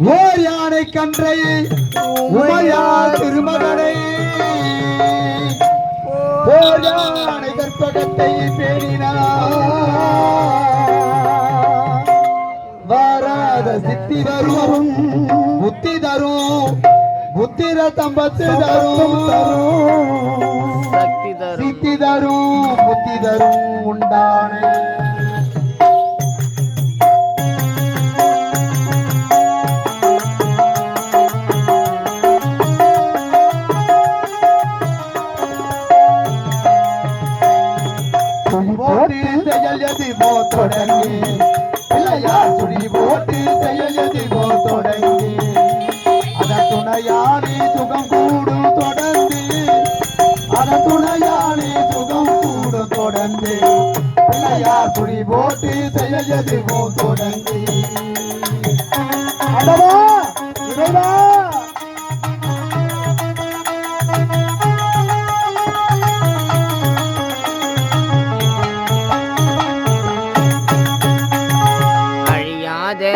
ஓர் யானை கன்றை உமையால் திருமகனை? ஓர் யானை கற்பகத்தை பேணினார். வாராத சித்தி தரும் புத்தி தரும் புத்திர தம்பத்து தரும். தரும். சித்தி தரும் புத்தி தரும் உண்டானே. செயல் எதிர்போ தொடங்கி. இல்லையா சுழி போட்டு செயல் எதிர்போ தொடங்கி. அதன் துணையானே சுகம் கூடும் தொடர்ந்து அதன் துணையானே சுகம் கூடும் தொடர்ந்து சுழி போட்டு செயல் எதிர்போ தொடங்கி. அடவா இறைவா!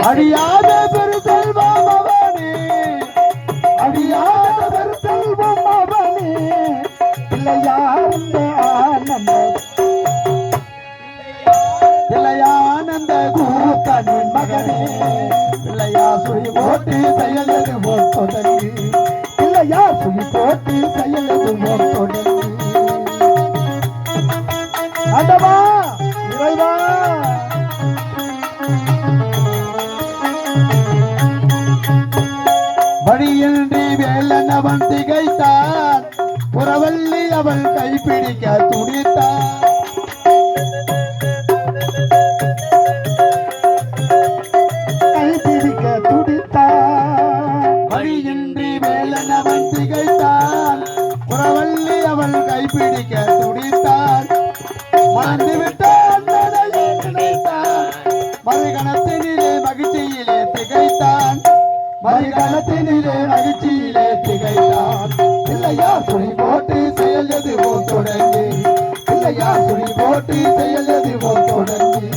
அழியாத அவன் திகைத்தான். புறவள்ளி அவள் கைப்பிடிக்க துடித்தான். கைப்பிடிக்க துடித்தான். வழியின்றி வேலனவன் திகைத்தான். புறவள்ளி அவள் கைப்பிடிக்க துடித்தான். மறந்து விட்டான் மறுகணத்தினிலே மகிழ்ச்சியிலே திகைத்தான். மறுகணத்தினிலே மகிழ்ச்சி இல்லையா சுழி போட்டு செயல் எதுவோ தொடங்கி.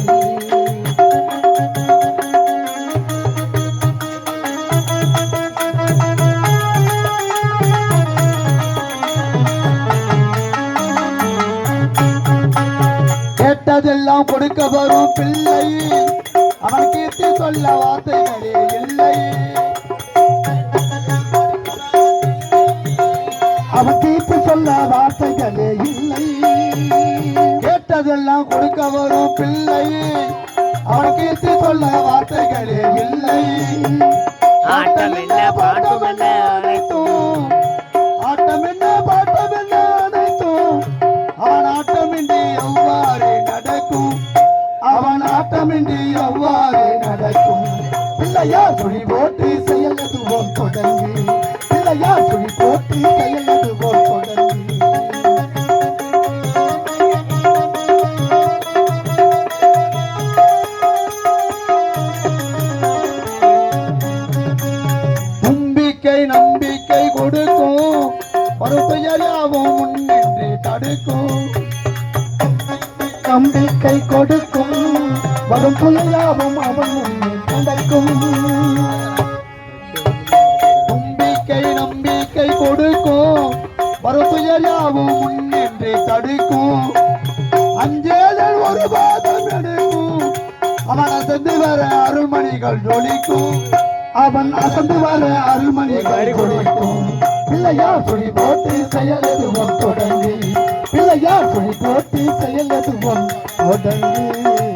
கேட்டதெல்லாம் கொடுக்க வரும் பிள்ளை. அவன் கீர்த்தி சொல்ல வார்த்தைகளே இல்லை. கேட்டதெல்லாம் கொடுக்க வரும் பிள்ளை. அவன் கீர்த்தி சொல்ல வார்த்தைகளே இல்லை. ஆட்டம் என்ன பாட்டம் என்ன அனைத்தும். ஆட்டம் என்ன பாட்டம் என்ன அனைத்தும். அவன் ஆட்டமின்றி எவ்வாறு நடக்கும்? அவன் ஆட்டமின்றி எவ்வாறு நடக்கும்? பிள்ளையா சுழி போட்டு செயல் எதுவோம் தொடங்கி ஒரு துயராவும் முன்னின்று தடுக்கும். நம்பிக்கை கொடுக்கும். வரும் துயராவும் அவன் முன்னே நடக்கும் நம்பிக்கை நம்பிக்கை கொடுக்கும். வரும் துயராவும் முன்னின்று தடுக்கும். அஞ்சேலல் ஒரு பாதம் எடுக்கும். அவன் அசந்து வர அருள்மணிகள் ஜொலிக்கும். அவன் அசந்து வர அருள்மணிகள் ஜொலிக்கும். பிள்ளையார் சுழி போட்டு செயல் எதுவும் தொடங்கி பிள்ளையார் சுழி போட்டு செயல் எதுவும் தொடங்கி